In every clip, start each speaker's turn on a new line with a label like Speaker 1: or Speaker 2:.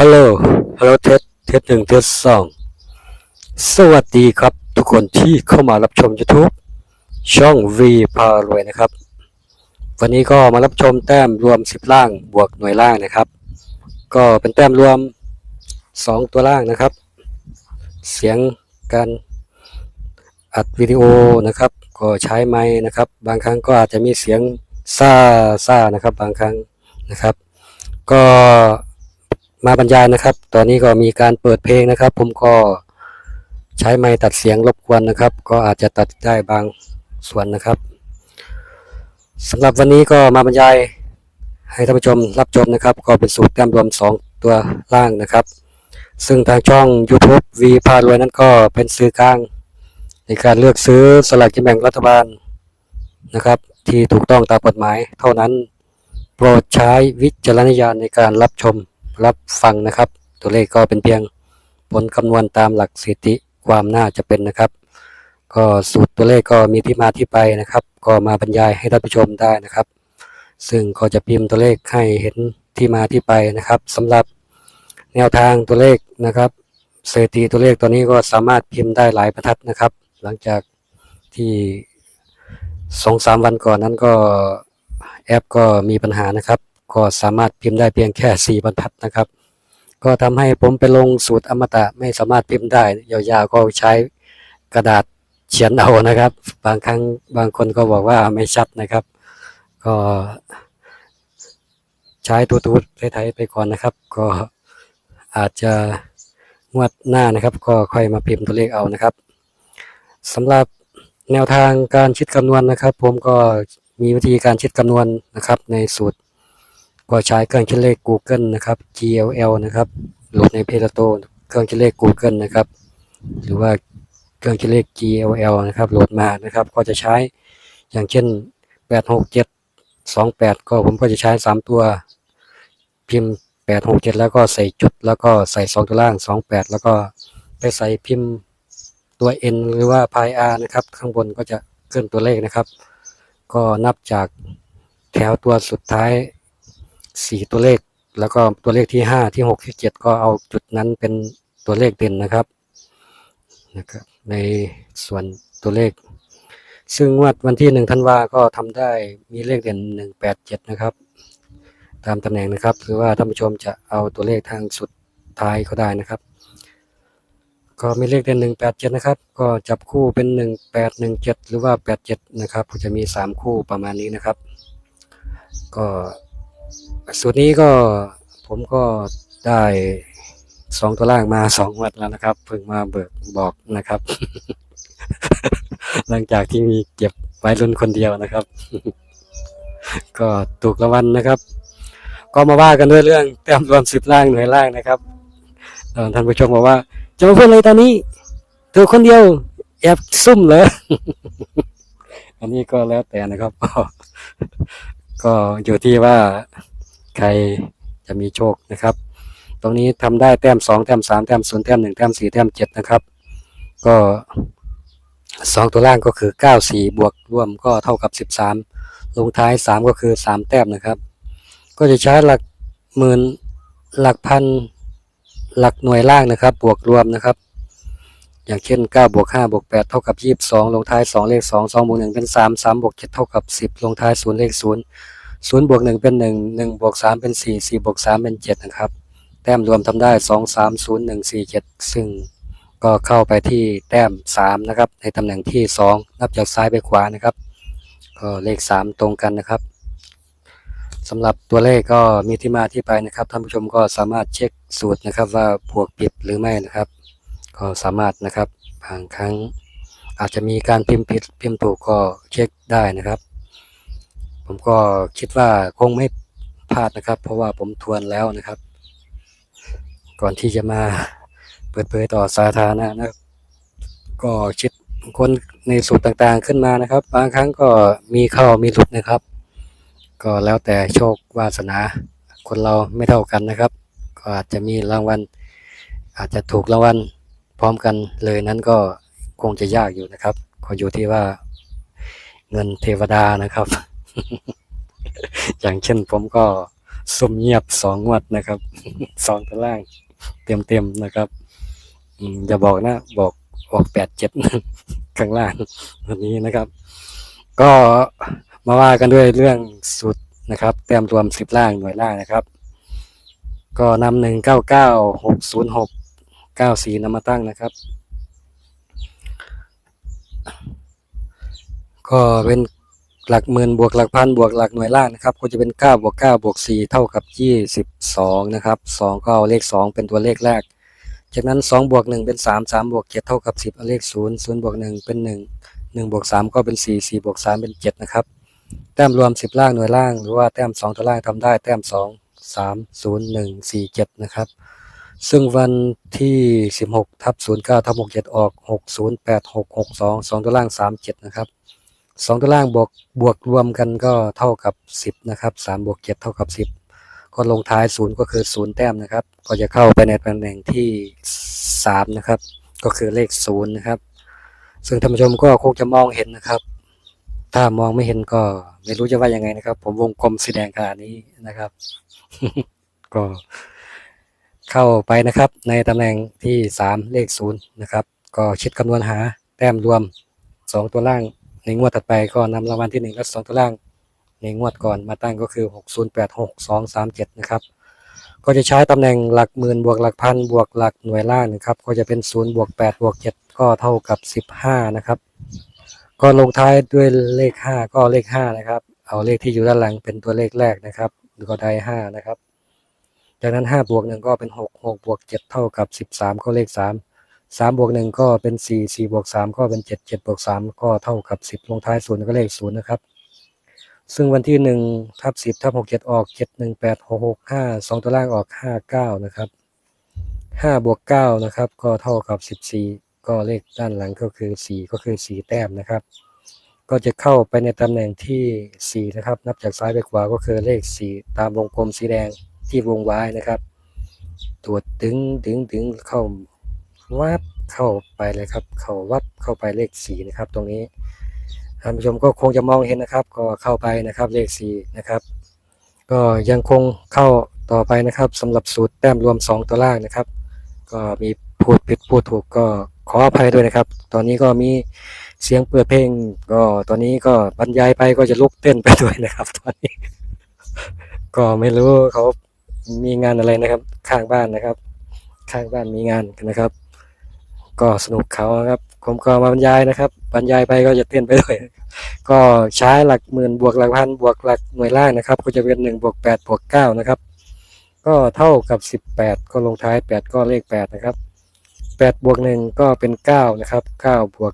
Speaker 1: ฮัลโหล ฮัลโหลเทสเทสหนึ่งเทสสอง สวัสดีครับทุกคนที่เข้ามารับชม YouTube ช่อง V พารวยนะครับ วันนี้ก็มารับชมแต้มรวม 10 ล่างบวกหน่วยล่างนะครับ ก็เป็นแต้มรวม 2 ตัวล่างนะครับ เสียงการอัดวิดีโอนะครับ ก็ใช้ไม้นะครับ บางครั้งก็อาจจะมีเสียงซ่าซ่านะครับ บางครั้งนะครับ ก็ มาบรรยายนะครับ ตอนนี้ก็มีการเปิดเพลงนะครับ ผมก็ใช้ไม้ตัดเสียงรบกวนนะครับ ก็อาจจะตัดได้บางส่วนนะครับสำหรับวันนี้ก็มาบรรยายให้ท่านผู้ชมรับชมนะครับ ก็เป็นสูตรแต้มรวม 2 ตัวล่างนะครับ ซึ่งทางช่อง YouTube V พารวยนั้นก็เป็นสื่อกลาง ในการเลือกซื้อสลากกินแบ่งรัฐบาลนะครับ ที่ถูกต้องตามกฎหมาย เท่านั้นโปรดใช้วิจารณญาณในการรับชม รับฟังนะครับ ตัวเลขก็เป็นเพียงผลคำนวณตามหลักสถิติความน่าจะเป็นนะครับ ก็สูตรตัวเลขก็มีที่มาที่ไปนะครับ ก็มาบรรยายให้ท่านผู้ชมได้นะครับ ซึ่งก็จะพิมพ์ตัวเลขให้เห็นที่มาที่ไปนะครับสำหรับแนวทางตัวเลขนะครับสถิติตัวเลขตัวนี้ก็สามารถพิมพ์ได้หลายบรรทัดนะครับ หลังจากที่สองสามวันก่อนนั้นก็แอปก็มีปัญหานะครับ ก็สามารถพิมพ์ได้เพียงแค่สี่บรรทัดนะครับ ก็ทำให้ผมไปลงสูตรอมตะไม่สามารถพิมพ์ได้ ยาวๆก็ใช้กระดาษเขียนเอานะครับ บางครั้งบางคนก็บอกว่าไม่ชัดนะครับ ก็ ใช้ตูดๆไทยๆไปก่อนนะครับ ก็อาจจะงวดหน้านะครับ ก็ค่อยมาพิมพ์ตัวเลขเอานะครับสำหรับแนวทางการคิดคำนวณนะครับ ผมก็มีวิธีการคิดคำนวณนะครับ ในสูตร ก็ใช้เครื่องคิดเลข Google นะครับ GLL นะครับโหลดใน Play Store เครื่องคิดเลข Google นะครับ หรือว่าเครื่องคิดเลข GLL นะครับโหลดมานะครับ ก็จะใช้อย่างเช่น 867 28 ก็ผมก็จะใช้ 3 ตัว พิมพ์ 867 แล้วก็ใส่จุด แล้วก็ใส่ 2 ตัวล่าง 28 แล้วก็ไปใส่พิมพ์ตัว N หรือว่า pi r นะครับ ข้างบนก็จะขึ้นตัวเลขนะครับ ก็นับจากแถวตัวสุดท้าย สี่ตัวเลข แล้วก็ตัวเลขที่ห้าที่หกที่เจ็ดก็เอาจุดนั้นเป็นตัวเลขเด่นนะครับนะครับ ในส่วนตัวเลข ซึ่งงวดวันที่หนึ่งธันวาก็ทำได้มีเลขเด่นหนึ่งแปดเจ็ดนะครับ ตามตำแหน่งนะครับหรือว่าท่านผู้ชมจะเอาตัวเลขทางสุดท้ายก็ได้นะครับ ก็มีเลขเด่นหนึ่งแปดเจ็ดนะครับ ก็จับคู่เป็นหนึ่งแปดหนึ่งเจ็ดหรือว่าแปดเจ็ดนะครับก็จะมีสามคู่ประมาณนี้นะครับ ก็ สูตรนี้ก็ผมก็ได้สองตัวล่างมาสองวัดแล้วนะครับเพิ่งมาเบิกบอกนะครับ หลังจากที่มีเก็บไว้รุ่นคนเดียวนะครับ ก็ถูกรางวัลนะครับ ก็มาว่ากันด้วยเรื่องแต้มรวมสิบล่างหน่วยล่างนะครับท่านผู้ชมบอกว่าจะมาพูดอะไรตอนนี้ตัวคนเดียวแอบซุ่มเหรออันนี้ก็แล้วแต่นะครับ ก็อยู่ที่ว่าใครจะมีโชคนะครับ ตรงนี้ทำได้แต้มสองแต้มสามแต้มศูนย์แต้มหนึ่งแต้มสี่แต้มเจ็ดนะครับ ก็สองตัวล่างก็คือเก้าสี่บวกรวมก็เท่ากับสิบสามลงท้ายสามก็คือสามแต้มนะครับ ก็จะใช้หลักหมื่นหลักพันหลักหน่วยล่างนะครับ บวกรวมนะครับ อย่างเช่น9บวก5บวก8เท่ากับ22 ลงท้าย 2 เลข 2 2บวก1เป็น 3 3บวก7เท่ากับ 10 ลงท้าย 0 เลข 0 0บวก1เป็น 1 1บวก3เป็น 4 4บวก3เป็น 7 นะครับ แต้มรวมทำได้ 2 3 0 1 4 7 ซึ่งก็เข้าไปที่แต้ม 3 นะครับ ในตำแหน่งที่ 2 นับจากซ้ายไปขวานะครับ ก็เลข 3 ตรงกันนะครับสำหรับตัวเลขก็มีที่มาที่ไปนะครับท่านผู้ชมก็สามารถเช็คสูตรนะครับว่าบวกผิดหรือไม่นะครับ ก็สามารถนะครับบางครั้งอาจจะมีการพิมพ์ผิดพิมพ์ถูกก็เช็คได้นะครับ ผมก็คิดว่าคงไม่พลาดนะครับ เพราะว่าผมทวนแล้วนะครับ ก่อนที่จะมาเปิดเผยต่อสาธารณะนะก็คิดคนในสูตรต่างๆขึ้นมานะครับ บางครั้งก็มีเข้ามีหลุดนะครับ ก็แล้วแต่โชควาสนาคนเราไม่เท่ากันนะครับ ก็อาจจะมีรางวัลอาจจะถูกรางวัล พร้อมกันเลยนั้นก็คงจะยากอยู่นะครับ ก็อยู่ที่ว่าเงินเทวดานะครับ อย่างเช่นผมก็สมเงียบสองงวดนะครับสองตาราง เต็มเต็มๆนะครับอย่าบอกนะ บอกออกแปดเจ็ดข้างล่างวันนี้นะครับ ก็มาว่ากันด้วยเรื่องสุดนะครับแต้มรวมสิบล่างหน่วยล่างนะครับ ก็นำหนึ่งเก้าเก้าหกศูนย์หก ก้าสี่นำมาตั้งนะครับ ก็เป็นหลักหมื่นบวกหลักพันบวกหลักหน่วยล่างนะครับ ก็จะเป็นเก้าบวกเก้าบวกสี่เท่ากับยี่สิบสองนะครับสองก็เอาเลขสองเป็นตัวเลขแรก จากนั้นสองบวกหนึ่งเป็นสามสามบวกเจ็ดเท่ากับสิบเอาเลขศูนย์ศูนย์บวกหนึ่งเป็นหนึ่งหนึ่งบวกสามก็เป็นสี่สี่บวกสามเป็นเจ็ดนะครับ แต้มรวมสิบล่างหน่วยล่าง หรือว่าแต้มสองตัวล่างทำได้แต้มสองสามศูนย์หนึ่งสี่เจ็ดนะครับ ซึ่งวันที่สิบหกทับศูนย์เก้าทับหกเจ็ดออกหกศูนย์แปดหกหกสองสองตัวล่างสามเจ็ดนะครับสองตัวล่างบวกบวกรวมกันก็เท่ากับสิบนะครับสามบวกเจ็ดเท่ากับสิบก็ลงท้ายศูนย์ก็คือศูนย์แต้มนะครับ ก็จะเข้าไปในตำแหน่งที่สามนะครับ ก็คือเลขศูนย์นะครับ ซึ่งท่านผู้ชมก็คงจะมองเห็นนะครับ ถ้ามองไม่เห็นก็ไม่รู้จะว่ายังไงนะครับ ผมวงกลมสีแดงขนาดนี้นะครับ ก็ เข้าไปนะครับ ในตำแหน่งที่สามเลขศูนย์นะครับก็ชิดคำนวณหาแต้มรวมสองตัวล่างในงวดถัดไปก็นำรางวัลที่หนึ่งและสองตัวล่าง ในงวดก่อนมาตั้งก็คือหกศูนย์แปดหกสองสามเจ็ดนะครับ ก็จะใช้ตำแหน่งหลักหมื่นบวกหลักพันบวกหลักหน่วยล่างนะครับก็จะเป็นศูนย์บวกแปดบวกเจ็ดก็เท่ากับสิบห้านะครับ ก็ลงท้ายด้วยเลขห้าก็เลขห้านะครับเอาเลขที่อยู่ด้านหลังเป็นตัวเลขแรกนะครับก็ได้ห้านะครับ จากนั้นห้าบวกหนึ่งก็เป็นหกหกบวกเจ็ดเท่ากับสิบสามก็เลขสามสามบวกหนึ่งก็เป็นสี่สี่บวกสามก็เป็นเจ็ดเจ็ดบวกสามก็เท่ากับสิบลงท้ายศูนย์ก็เลขศูนย์นะครับ ซึ่งวันที่หนึ่งทับสิบทับหกเจ็ดออกเจ็ดหนึ่งแปดหกหกห้าสองตัวล่างออกห้าเก้านะครับห้าบวกเก้านะครับก็เท่ากับสิบสี่ก็เลขด้านหลังก็คือสี่ก็คือสี่แต้มนะครับ ก็จะเข้าไปในตำแหน่งที่สี่นะครับ นับจากซ้ายไปขวาก็คือเลขสี่ตามวงกลมสีแดง ที่วงไว้นะครับตรวจดึงดึงดึงเข้าวับเข้าไปเลยครับ เข้าวับเข้าไปเลขสี่นะครับ ตรงนี้ท่านผู้ชมก็คงจะมองเห็นนะครับ ก็เข้าไปนะครับเลขสี่นะครับ ก็ยังคงเข้าต่อไปนะครับสำหรับสูตรแต้มรวม 2 ตัวล่างนะครับ ก็มีพูดผิดพูดถูกก็ขออภัยด้วยนะครับ ตอนนี้ก็มีเสียงเปิดเพลง ก็ตอนนี้ก็บรรยายไปก็จะลุกเต้นไปด้วยนะครับ ตอนนี้ ก็ไม่รู้เขา มีงานอะไรนะครับ ข้างบ้านนะครับ ข้างบ้านมีงานกันนะครับ ก็สนุกเขาครับ ผมก็มาบรรยายนะครับ บรรยายไปก็จะเต้นไปด้วย ก็ใช้หลักหมื่นบวกหลักพันบวกหลักหน่วยล่างนะครับ ก็จะเป็นหนึ่งบวกแปดบวกเก้านะครับ ก็เท่ากับสิบแปดก็ลงท้ายแปดก็เลขแปดนะครับแปดบวกหนึ่งก็เป็นเก้านะครับเก้าบวก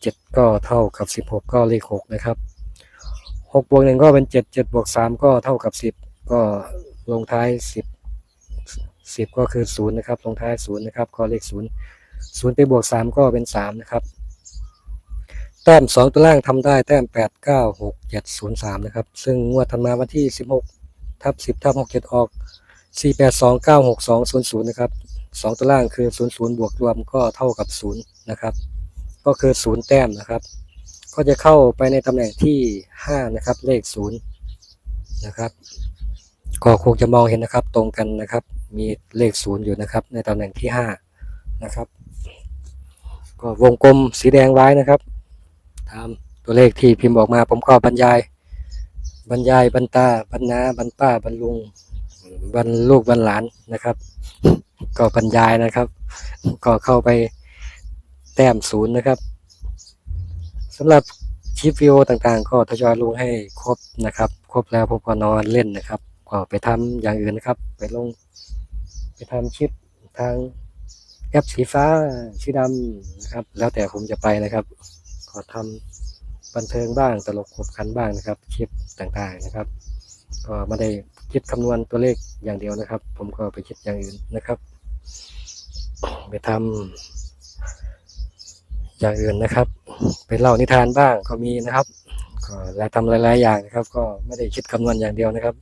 Speaker 1: เจ็ดก็เท่ากับสิบหกก็เลขหกนะครับหกบวกหนึ่งก็เป็นเจ็ดเจ็ดบวกสามก็เท่ากับสิบก็ ลงท้ายสิบสิบก็คือศูนย์นะครับ ลงท้ายศูนย์นะครับก็เลขศูนย์ศูนย์ไปบวกสามก็เป็นสามนะครับ แต้มสองตัวล่างทำได้แต้มแปดเก้าหกเจ็ดศูนย์สามนะครับ ซึ่งงวดถัดมาวันที่สิบหกทับสิบทับหกเจ็ดออกสี่แปดสองเก้าหกสองศูนย์ศูนย์นะครับสองตัวล่างคือศูนย์ศูนย์บวกรวมก็เท่ากับศูนย์นะครับ ก็คือศูนย์แต้มนะครับ ก็จะเข้าไปในตำแหน่งที่ห้านะครับ เลขศูนย์นะครับ ก็คงจะมองเห็นนะครับตรงกันนะครับ มีเลขศูนย์อยู่นะครับ ในตำแหน่งที่ห้านะครับ ก็วงกลมสีแดงไว้นะครับ ตามตัวเลขที่พิมพ์ออกมาผมก็บรรยาย บรรยายบรรตาบรรณาบรรป้าบรรลุงบรรลูกบรรหลานนะครับ ก็บรรยายนะครับ ก็เข้าไปแต้มศูนย์นะครับสำหรับคลิปวิดีโอต่างๆ ก็ทยอยลงให้ครบนะครับ ครบแล้วผมก็นอนเล่นนะครับ ก็ไปทำอย่างอื่นนะครับ ไปลง ไปทำคลิปทางแอปสีฟ้าสีดำนะครับ แล้วแต่ผมจะไปนะครับก็ทำบันเทิงบ้างตลกขบขันบ้างนะครับคลิปต่างๆนะครับ ก็ไม่ได้คิดคำนวณตัวเลขอย่างเดียวนะครับ ผมก็ไปคิดอย่างอื่นนะครับ ไปทำอย่างอื่นนะครับ ไปเล่านิทานบ้างก็มีนะครับก็และทำหลายๆอย่างนะครับ ก็ไม่ได้คิดคำนวณอย่างเดียวนะครับ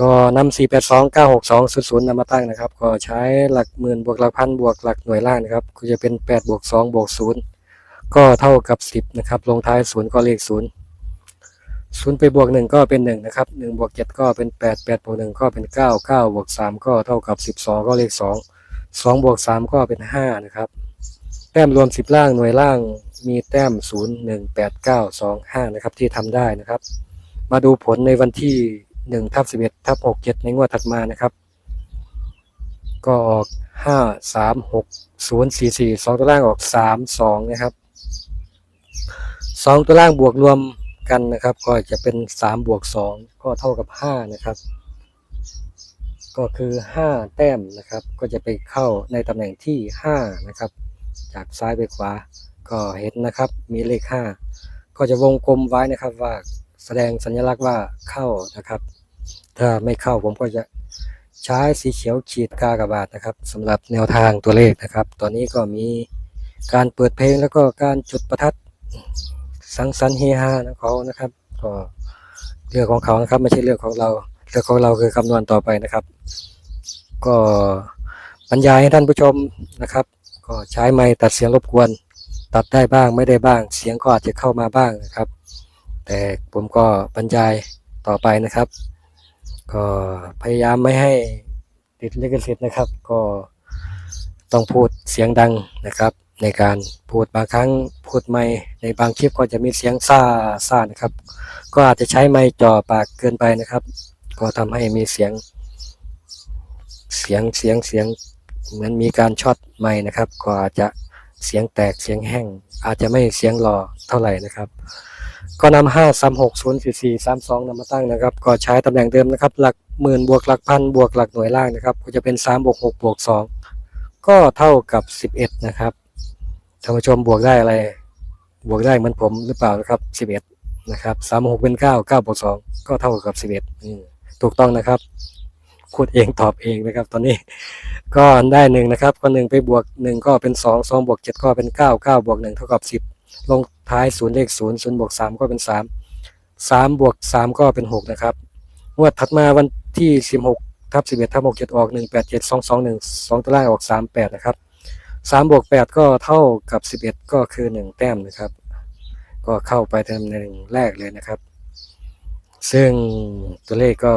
Speaker 1: ก็นำ4 8 2 9 6 2 0 0นำมาตั้งนะครับ ก็ใช้หลักหมื่นบวกหลักพันบวกหลักหน่วยล่างนะครับ ก็จะเป็น 8 บวก 2 บวก 0 ก็เท่ากับ 10 นะครับ ลงท้าย 0 ก็เลข0ศูนย์ไปบวกหนึ่งก็เป็นหนึ่งนะครับหนึ่งบวกเจ็ดก็เป็นแปดแปดบวกหนึ่งก็เป็นเก้าเก้าบวกสามก็เท่ากับสิบสองก็เลขสองสองบวกสามก็เป็นห้านะครับ แต้มรวมสิบล่างหน่วยล่างมีแต้มศูนย์หนึ่งแปดเก้าสองห้านะครับที่ทำได้นะครับ มาดูผลในวันที่ หนึ่งทับสิบเอ็ดทับหกเจ็ดในงวดถัดมานะครับ ก็ออกห้าสามหกศูนย์สี่สี่สองตัวล่างออกสามสองนะครับสองตัวล่างบวกรวมกันนะครับ ก็จะเป็นสามบวกสองก็เท่ากับห้านะครับ ก็คือห้าแต้มนะครับ ก็จะไปเข้าในตำแหน่งที่ห้านะครับ จากซ้ายไปขวาก็เห็นนะครับ มีเลขห้าก็จะวงกลมไว้นะครับว่า แสดงสัญลักษณ์ว่าเข้านะครับ ถ้าไม่เข้าผมก็จะใช้สีเขียวขีดกากบาทนะครับสำหรับแนวทางตัวเลขนะครับ ตอนนี้ก็มีการเปิดเพลงแล้วก็การจุดประทัดสังสรรค์เฮฮาของเขานะครับ ก็เรื่องของเขานะครับ ไม่ใช่เรื่องของเราเรื่องของเราคือคำนวณต่อไปนะครับ ก็บรรยายให้ท่านผู้ชมนะครับ ก็ใช้ไม้ตัดเสียงรบกวน ตัดได้บ้างไม่ได้บ้าง เสียงก็อาจจะเข้ามาบ้างนะครับ แต่ผมก็บรรยายต่อไปนะครับ ก็พยายามไม่ให้ติดลิขสิทธิ์นะครับ ก็ต้องพูดเสียงดังนะครับ ในการพูดบางครั้งพูดไม่ในบางคลิปก็จะมีเสียงซ่าซ่านะครับ ก็อาจจะใช้ไม้จ่อปากเกินไปนะครับ ก็ทำให้มีเสียง เสียงเสียงเสียงเหมือนมีการช็อตไม้นะครับ ก็อาจจะเสียงแตกเสียงแห้งอาจจะไม่เสียงหล่อเท่าไหร่นะครับ ก็นำห้าสามหกศูนย์สี่สี่สามสองนำมาตั้งนะครับ ก็ใช้ตำแหน่งเดิมนะครับ หลักหมื่นบวกหลักพันบวกหลักหน่วยล่างนะครับ ก็จะเป็นสามบวกหกบวกสองก็เท่ากับสิบเอ็ดนะครับท่านผู้ชมบวกได้อะไร บวกได้เหมือนผมหรือเปล่านะครับสิบเอ็ดนะครับสามหกเป็นเก้าเก้าบวกสองก็เท่ากับสิบเอ็ดถูกต้องนะครับพูดเองตอบเองนะครับ ตอนนี้ก็ได้หนึ่งนะครับ ก็หนึ่งไปบวกหนึ่งก็เป็นสองสองบวกเจ็ดก็เป็นเก้าเก้าบวกหนึ่งเท่ากับสิบ ลงท้ายศูนย์เลขศูนย์ศูนย์บวกสามก็เป็นสามสามบวกสามก็เป็นหกนะครับงวดถัดมาวันที่สิบหกทับสิบเอ็ดทับหกเจ็ดออกหนึ่งแปดเจ็ดสองสองหนึ่งสองตัวล่างออกสามแปดนะครับสามบวกแปดก็เท่ากับสิบเอ็ดก็คือหนึ่งแต้มนะครับ ก็เข้าไปตำแหน่งแรกเลยนะครับ ซึ่งตัวเลขก็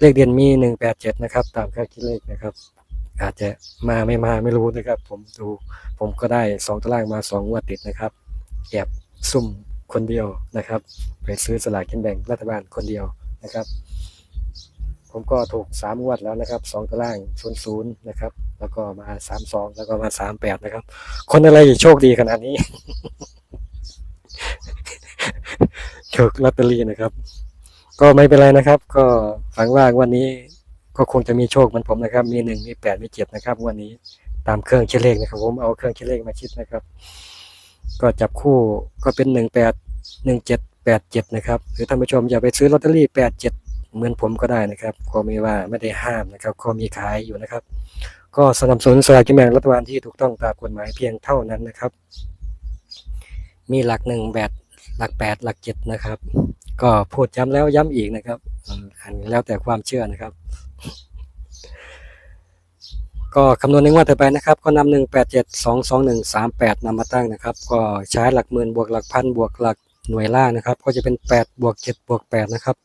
Speaker 1: เลขเด่นมีหนึ่งแปดเจ็ดนะครับ ตามค่าคิดเลขนะครับ อาจจะมาไม่มาไม่รู้นะครับ ผมดูผมก็ได้สองตารางมาสองงวดติดนะครับแอบซุ่มคนเดียวนะครับ ไปซื้อสลากกินแบ่งรัฐบาลคนเดียวนะครับ ผมก็ถูกสามงวดแล้วนะครับสองตารางศูนย์ศูนย์นะครับ แล้วก็มาสามสองแล้วก็มาสามแปดนะครับ คนอะไรโชคดีขนาดนี้โชคลอตเตอรี่นะครับ ก็ไม่เป็นไรนะครับ ก็ฝังว่างวันนี้ ก็คงจะมีโชคเหมือนผมนะครับ มีหนึ่งมีแปดมีเจ็ดนะครับวันนี้ตามเครื่องคิดเลขนะครับ ผมเอาเครื่องคิดเลขมาคิดนะครับ ก็จับคู่ก็เป็นหนึ่งแปดหนึ่งเจ็ดแปดเจ็ดนะครับ หรือท่านผู้ชมอย่าไปซื้อลอตเตอรี่แปดเจ็ดเหมือนผมก็ได้นะครับก็มีว่าไม่ได้ห้ามนะครับ ก็มีขายอยู่นะครับ ก็สนับสนุนสลากกินแบ่งรัฐบาลที่ถูกต้องตามกฎหมายเพียงเท่านั้นนะครับ มีหลักหนึ่งแบบหลักแปดหลักเจ็ดนะครับ ก็พูดย้ำแล้วย้ำอีกนะครับอันแล้วแต่ความเชื่อนะครับ ก็คำนวณในงวดต่อไปนะครับ ก็นำหนึ่งแปดเจ็ดสองสองหนึ่งสามแปดนำมาตั้งนะครับ ก็ใช้หลักหมื่นบวกหลักพันบวกหลักหน่วยล่างนะครับ ก็จะเป็นแปดบวกเจ็ดบวกแปดนะครับ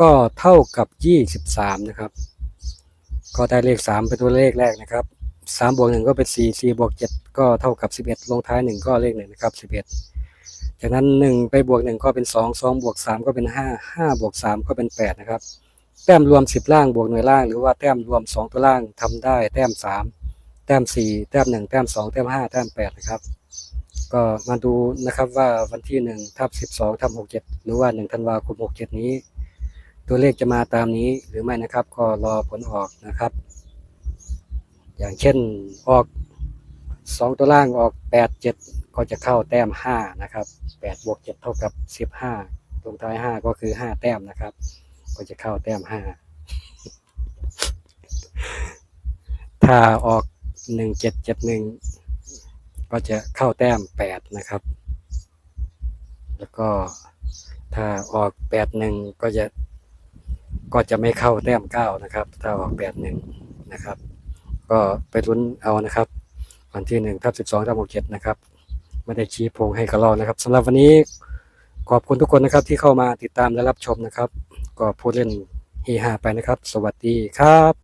Speaker 1: ก็เท่ากับยี่สิบสามนะครับ ก็ได้เลขสามเป็นตัวเลขแรกนะครับสามบวกหนึ่งก็เป็นสี่สี่บวกเจ็ดก็เท่ากับสิบเอ็ดลงท้ายหนึ่งก็เลขหนึ่งนะครับสิบเอ็ดจากนั้นหนึ่งไปบวกหนึ่งก็เป็นสองสองบวกสามก็เป็นห้าห้าบวกสามก็เป็นแปดนะครับ แต้มรวมสิบล่างบวกหน่วยล่าง หรือว่าแต้มรวมสองตัวล่างทำได้ แต้มสามแต้มสี่แต้มหนึ่งแต้มสองแต้มห้าแต้มแปดนะครับ ก็มาดูนะครับว่าวันที่หนึ่งทับสิบสองทับหกเจ็ดหรือว่าหนึ่งธันวาคมหกเจ็ดนี้ ตัวเลขจะมาตามนี้หรือไม่นะครับ ก็รอผลออกนะครับ อย่างเช่นออกสองตัวล่างออกแปดเจ็ดก็จะเข้าแต้มห้านะครับแปดบวกเจ็ดเท่ากับสิบห้าตรงท้ายห้าก็คือห้าแต้มนะครับ ก็จะเข้าแต้มห้า ถ้าออกหนึ่งเจ็ดเจ็ดหนึ่งก็จะเข้าแต้มแปดนะครับ แล้วก็ถ้าออกแปดหนึ่งก็จะก็จะไม่เข้าแต้มเก้านะครับ ถ้าออกแปดหนึ่งนะครับ ก็ไปลุ้นเอานะครับ วันที่หนึ่งทับสิบสองทับหกเจ็ดนะครับ ไม่ได้ชี้พงให้กระลอกนะครับสำหรับวันนี้ขอบคุณทุกคนนะครับที่เข้ามาติดตามและรับชมนะครับ ก็พูดเล่นเฮฮาไปนะครับ สวัสดีครับ